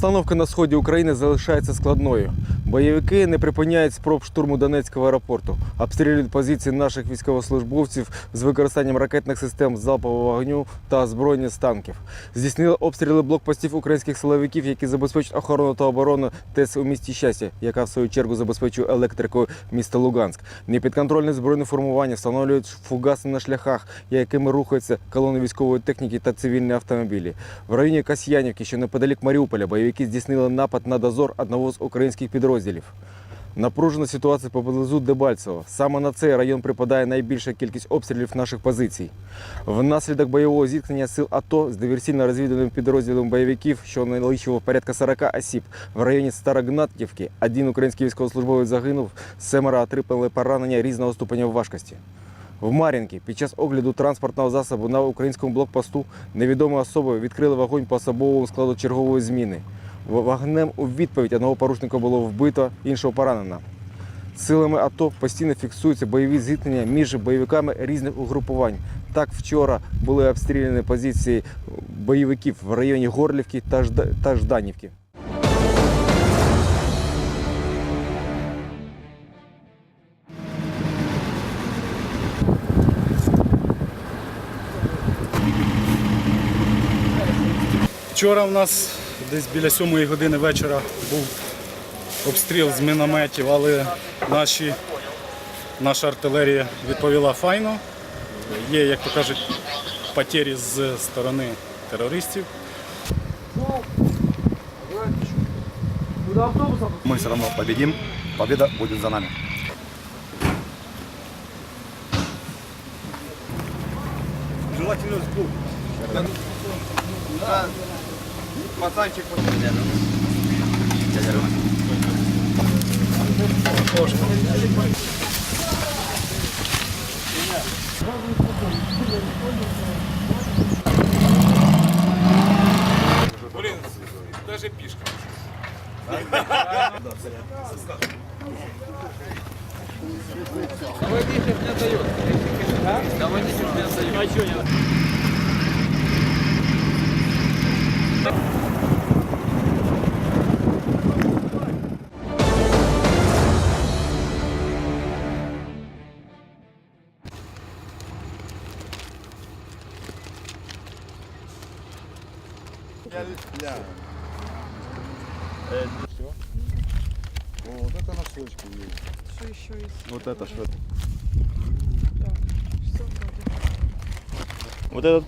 Обстановка на сході України залишається складною. Бойовики не припиняють спроб штурму Донецького аеропорту, обстрілюють позиції наших військовослужбовців з використанням ракетних систем залпового вогню та озброєння з танків. Здійснили обстріли блокпостів українських силовиків, які забезпечують охорону та оборону ТЕС у місті щастя, яка в свою чергу забезпечує електрикою міста Луганськ. Непідконтрольні збройні формування встановлюють фугаси на шляхах, якими рухаються колони військової техніки та цивільні автомобілі. В районі Касьянівки, що неподалік Маріуполя, бойовики здійснили напад на дозор одного з українських підрозділів. Напружена ситуація поблизу Дебальцево. Саме на цей район припадає найбільша кількість обстрілів наших позицій. Внаслідок бойового зіткнення сил АТО з диверсійно-розвідувальним підрозділом бойовиків, що налічував порядка 40 осіб, в районі Старогнатівки один український військовослужбовець загинув, семеро отримали поранення різного ступеня важкості. В Мар'їнці під час огляду транспортного засобу на українському блокпосту невідомі особи відкрили вогонь по особовому складу чергової зміни. Вогнем у відповідь одного порушника було вбито, іншого поранено. Силами АТО постійно фіксуються бойові зіткнення між бойовиками різних угрупувань. Так вчора були обстріляні позиції бойовиків в районі Горлівки та Жданівки. Вчора в нас десь біля сьомої години вечора був обстріл з мінометів, але наші, наша артилерія відповіла файно. Є, як то кажуть, потері з сторони терористів. Мы все равно победим. Победа будет за нами. Желательно Пацанчик Блин, даже пішка. Водитель не дает. Да водитель не дает. Это что? Вроде. Вот этот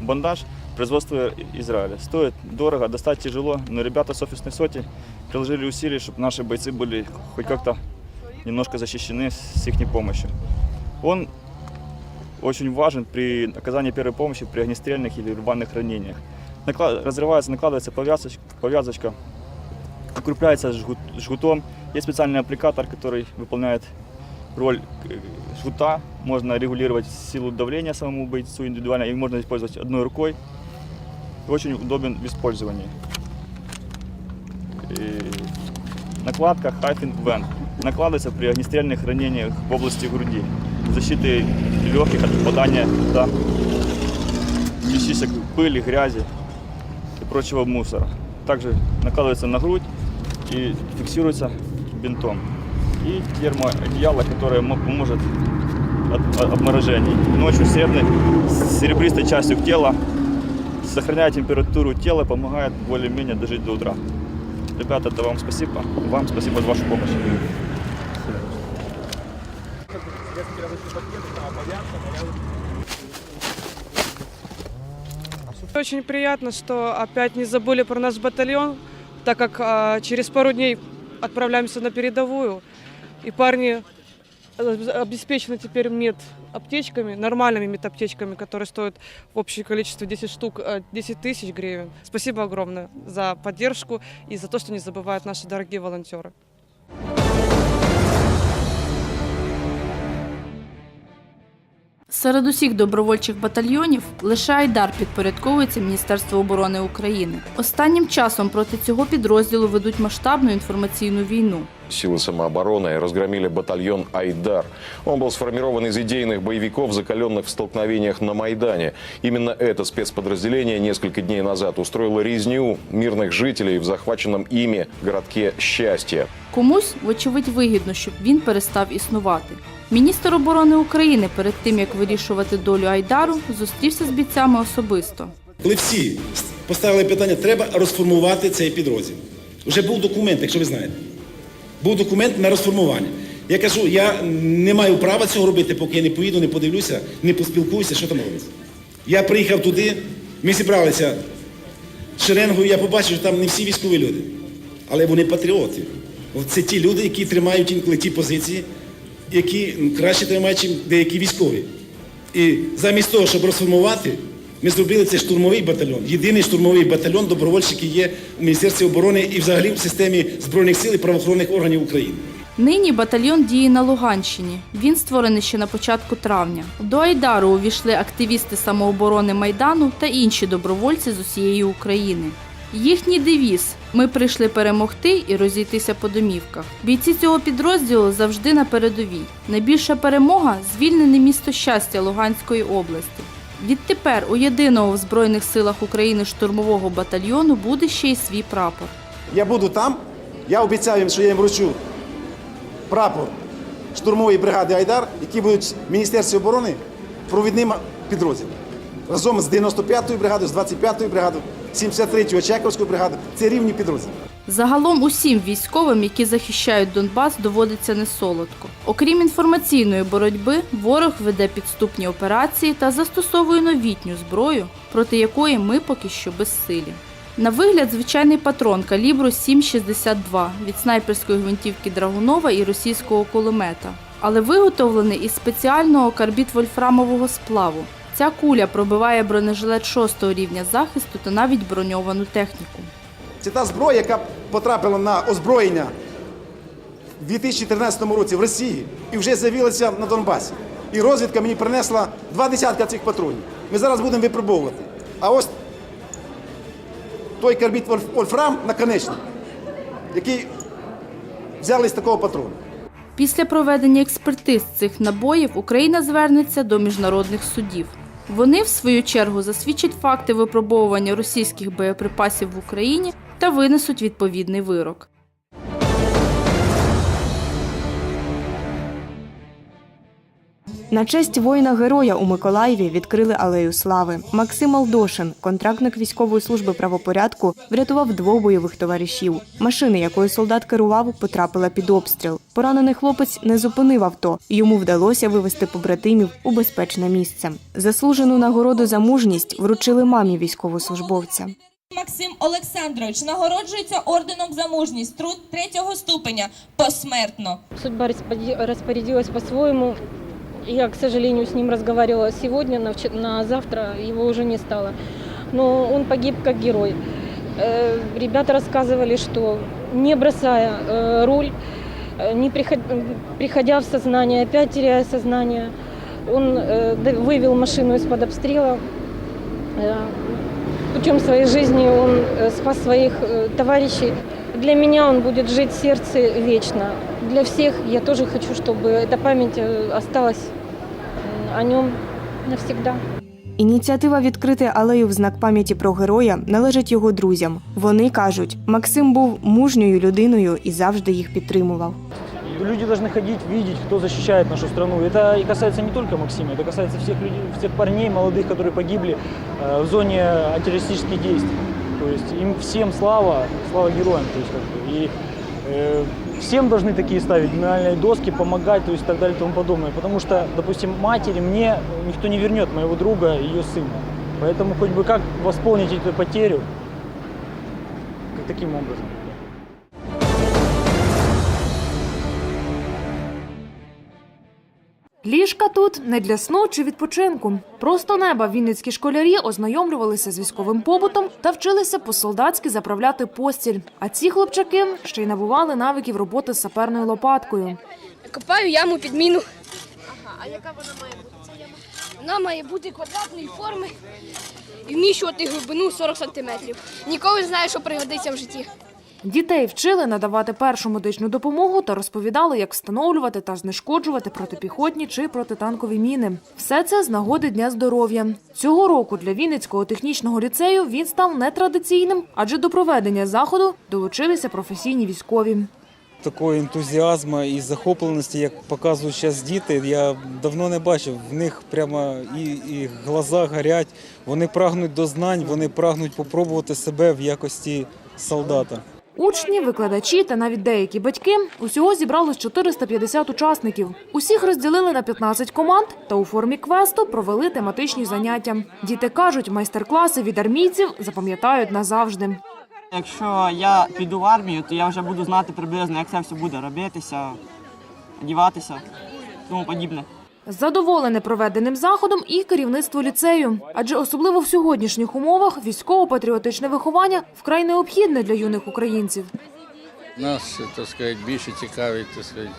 бандаж производства Израиля. Стоит дорого, достать тяжело, но ребята с офисной соти приложили усилия, чтобы наши бойцы были хоть как-то немножко защищены с их помощью. Он очень важен при оказании первой помощи при огнестрельных или рваных ранениях. Накла- Разрывается, накладывается повязочка, повязочка укрепляется жгут- жгутом. Есть специальный аппликатор, который выполняет роль э, жгута. Можно регулировать силу давления самому бойцу индивидуально, и можно использовать одной рукой. Очень удобен в использовании. И накладка Hyphen Vent накладывается при огнестрельных ранениях в области груди. Защиты легких от попадания туда частичек пыли, грязи и прочего мусора. Также накладывается на грудь и фиксируется бинтом. И термоодеяло, которое мо- поможет от, обморожений. Ночью средной, с серебристой частью тела, сохраняет температуру тела, помогает более-менее дожить до утра. Ребята, это вам спасибо. Вам спасибо за вашу помощь. Очень приятно, что опять не забыли про наш батальон, так как а, через пару дней отправляемся на передовую. И парни э, обеспечены теперь мед аптечками, нормальными медаптечками, которые стоят в общем количестве 10 штук, э, 10 тысяч гривен. Спасибо огромное за поддержку и за то, что не забывают наши дорогие волонтеры. Серед усіх добровольчих батальйонів лише Айдар підпорядковується Міністерству оборони України. Останнім часом проти цього підрозділу ведуть масштабну інформаційну війну. Силы самообороны разгромили батальон «Айдар». Он был сформирован из идейных боевиков, закаленных в столкновениях на Майдане. Именно это спецподразделение несколько дней назад устроило резню мирных жителей в захваченном ими городке «Счастье». Комусь, вочевидь, вигідно, щоб він перестав існувати. Міністр оборони України перед тим як вирішувати долю Айдару, зустрівся з бійцями особисто. Коли всі поставили питання, треба розформувати цей підрозділ. Вже був документ, якщо ви знаєте. Був документ на розформування. Я кажу, я не маю права цього робити, поки я не поїду, не подивлюся, не поспілкуюся, що там робиться. Я приїхав туди, ми зібралися шеренгою, я побачив, що там не всі військові люди, але вони патріоти. Це ті люди, які тримають інколи ті позиції, які краще тримають, ніж деякі військові. І замість того, щоб розформувати, ми зробили цей штурмовий батальйон. Єдиний штурмовий батальйон добровольчиків є у Міністерстві оборони і взагалі в системі Збройних сил і правоохоронних органів України. Нині батальйон діє на Луганщині. Він створений ще на початку травня. До Айдару увійшли активісти самооборони Майдану та інші добровольці з усієї України. Їхній девіз Ми прийшли перемогти і розійтися по домівках. Бійці цього підрозділу завжди на передовій. Найбільша перемога звільнене місто щастя Луганської області. Відтепер у єдиного в Збройних силах України штурмового батальйону буде ще й свій прапор. Я буду там, я обіцяю їм, що я їм вручу прапор штурмової бригади Айдар, які будуть в Міністерстві оборони провідним підрозділом. Разом з 95-ю бригадою, з 25-ю бригадою, 73-ю Чековською бригадою. Це рівні підрозділи. Загалом усім військовим, які захищають Донбас, доводиться несолодко. Окрім інформаційної боротьби, ворог веде підступні операції та застосовує новітню зброю, проти якої ми поки що безсилі. На вигляд звичайний патрон калібру 7,62 від снайперської гвинтівки Драгунова і російського кулемета, але виготовлений із спеціального карбіт-вольфрамового сплаву. Ця куля пробиває бронежилет 6 рівня захисту та навіть броньовану техніку. Це та зброя, яка потрапила на озброєння в 2013 році в Росії і вже з'явилася на Донбасі. І розвідка мені принесла два десятка цих патронів. Ми зараз будемо випробовувати. А ось той карбіт Вольф- Вольфрам наконечник, який взяли з такого патрону. Після проведення експертиз цих набоїв Україна звернеться до міжнародних судів. Вони, в свою чергу, засвідчать факти випробовування російських боєприпасів в Україні та винесуть відповідний вирок. На честь воїна-героя у Миколаєві відкрили алею слави. Максим Алдошин, контрактник військової служби правопорядку, врятував двох бойових товаришів. Машина, якою солдат керував, потрапила під обстріл. Поранений хлопець не зупинив авто. Йому вдалося вивести побратимів у безпечне місце. Заслужену нагороду за мужність вручили мамі військовослужбовця. Максим Олександрович нагороджується орденом за мужність труд третього ступеня посмертно. Судьба распоряди- распорядилась по-своему. Я, к сожалению, с ним разговаривала сегодня, на, вче- на завтра его уже не стало. Но он погиб как герой. Э, Ребята рассказывали, что не бросая э, руль, э, не приход- м, приходя в сознание, опять теряя сознание, он э, д- вывел машину из-под обстрела. Э, Путем своей жизни он э, спас своих э, товарищей. Для меня он будет жить в сердце вечно. Для всех я тоже хочу, чтобы эта память э, осталась м, о нем навсегда. Ініціатива відкрити алею в знак пам'яті про героя належить його друзям. Вони кажуть, Максим був мужньою людиною і завжди їх підтримував. Люди должны ходить, видеть, кто защищает нашу страну. Это и касается не только Максима, это касается всех людей, всех парней молодых, которые погибли э, в зоне антитеррористических действий. То есть им всем слава, слава героям. То есть, как бы, и э, всем должны такие ставить мемориальные доски, помогать, то есть так далее и тому подобное. Потому что, допустим, матери мне никто не вернет моего друга ее сына. Поэтому хоть бы как восполнить эту потерю, как таким образом. Ліжка тут не для сну чи відпочинку. Просто неба вінницькі школярі ознайомлювалися з військовим побутом та вчилися по-солдатськи заправляти постіль. А ці хлопчаки ще й набували навиків роботи з саперною лопаткою. Копаю яму під міну. Ага, а яка вона має бути? Ця яма? Вона має бути квадратної форми і вміщувати глибину 40 см. Ніколи не знаю, що пригодиться в житті. Дітей вчили надавати першу медичну допомогу та розповідали, як встановлювати та знешкоджувати протипіхотні чи протитанкові міни. Все це з нагоди Дня здоров'я. Цього року для Вінницького технічного ліцею він став нетрадиційним, адже до проведення заходу долучилися професійні військові. Такого ентузіазму і захопленості, як показують зараз діти, я давно не бачив. В них прямо і, і глаза горять, вони прагнуть до знань, вони прагнуть попробувати себе в якості солдата. Учні, викладачі та навіть деякі батьки усього зібралось 450 учасників. Усіх розділили на 15 команд та у формі квесту провели тематичні заняття. Діти кажуть, майстер-класи від армійців запам'ятають назавжди. Якщо я піду в армію, то я вже буду знати приблизно, як це все буде робитися, одіватися, тому подібне. Задоволене проведеним заходом і керівництво ліцею, адже особливо в сьогоднішніх умовах військово-патріотичне виховання вкрай необхідне для юних українців. Нас, так сказати, більше цікавить так сказати,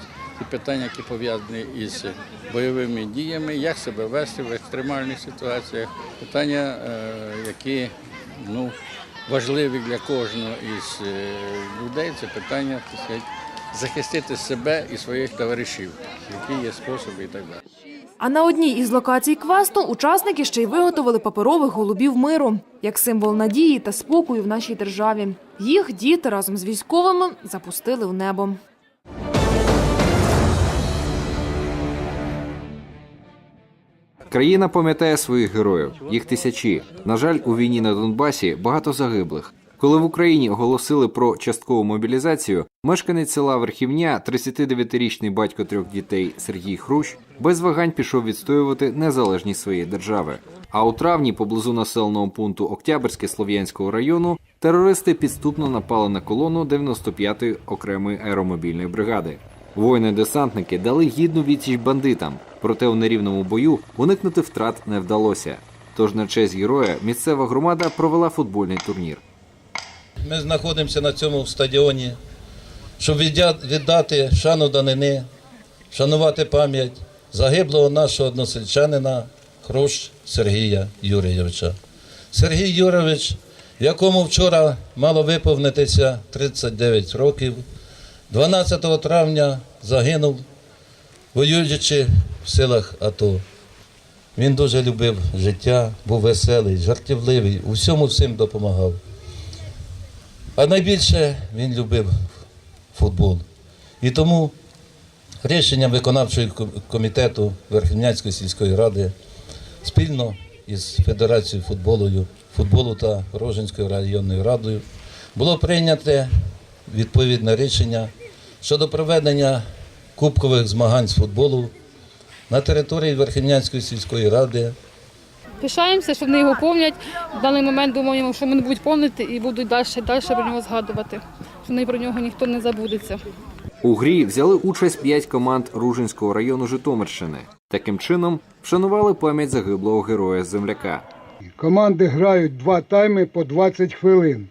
питання, які пов'язані із бойовими діями, як себе вести в екстремальних ситуаціях. Питання, е, які ну, важливі для кожного із е, людей, це питання так сказати, захистити себе і своїх товаришів, які є способи і так далі. А на одній із локацій квесту учасники ще й виготовили паперових голубів миру як символ надії та спокою в нашій державі. Їх діти разом з військовими запустили в небо. Країна пам'ятає своїх героїв, їх тисячі. На жаль, у війні на Донбасі багато загиблих. Коли в Україні оголосили про часткову мобілізацію, мешканець села Верхівня, 39-річний батько трьох дітей Сергій Хрущ, без вагань пішов відстоювати незалежність своєї держави. А у травні, поблизу населеного пункту Октябрьське Слов'янського району, терористи підступно напали на колону 95-ї окремої аеромобільної бригади. Воїни-десантники дали гідну відсіч бандитам, проте у нерівному бою уникнути втрат не вдалося. Тож на честь героя місцева громада провела футбольний турнір. Ми знаходимося на цьому стадіоні, щоб віддати шану данини, шанувати пам'ять загиблого нашого односельчанина Хрущ Сергія Юрійовича. Сергій Юрійович, якому вчора мало виповнитися 39 років, 12 травня загинув, воюючи в силах АТО. Він дуже любив життя, був веселий, жартівливий, у всьому всім допомагав. А найбільше він любив футбол. І тому рішенням виконавчого комітету Верхівнянської сільської ради спільно із Федерацією футболу, футболу та Роженською районною радою було прийнято відповідне рішення щодо проведення кубкових змагань з футболу на території Верхівнянської сільської ради Пишаємося, що вони його помнять. В даний момент думаємо, що вони будуть помнити і будуть далі, далі про нього згадувати. Що вони про нього ніхто не забудеться. У грі взяли участь п'ять команд Ружинського району Житомирщини. Таким чином вшанували пам'ять загиблого героя земляка. Команди грають два тайми по 20 хвилин.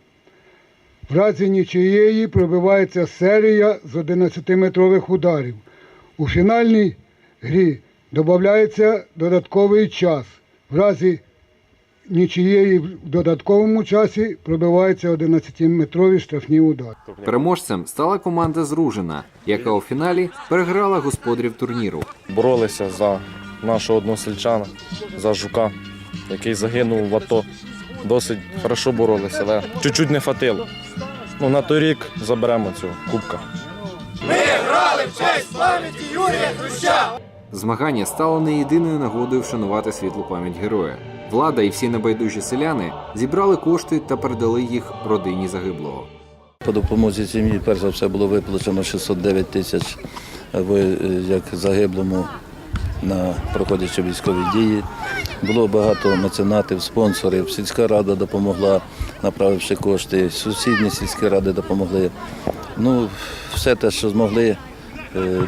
В разі нічиєї пробивається серія з 11-метрових ударів. У фінальній грі додається додатковий час. В разі нічиєї в додатковому часі пробиваються 11-метрові штрафні удари. Переможцем стала команда з Ружина, яка у фіналі переграла господарів турніру. Боролися за нашого односельчана, за жука, який загинув в АТО. Досить хорошо боролися, але чуть-чуть не хватило. Ну, на той рік заберемо цю кубка. Змагання стало не єдиною нагодою вшанувати світлу пам'ять героя. Влада і всі небайдужі селяни зібрали кошти та передали їх родині загиблого. По допомозі сім'ї, перш за все, було виплачено 609 тисяч е, е, як загиблому на проходячи військові дії. Було багато меценатів, спонсорів. Сільська рада допомогла, направивши кошти. Сусідні сільські ради допомогли. Ну, все те, що змогли,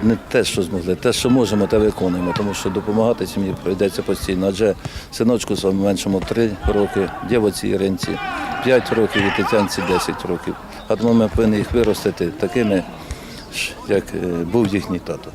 не те, що змогли, те, що можемо, те виконуємо, тому що допомагати сім'ї прийдеться постійно. Адже синочку саме меншому 3 роки, дівоці Іринці 5 років і Тетянці 10 років. А тому ми повинні їх виростити такими, як е, був їхній тато.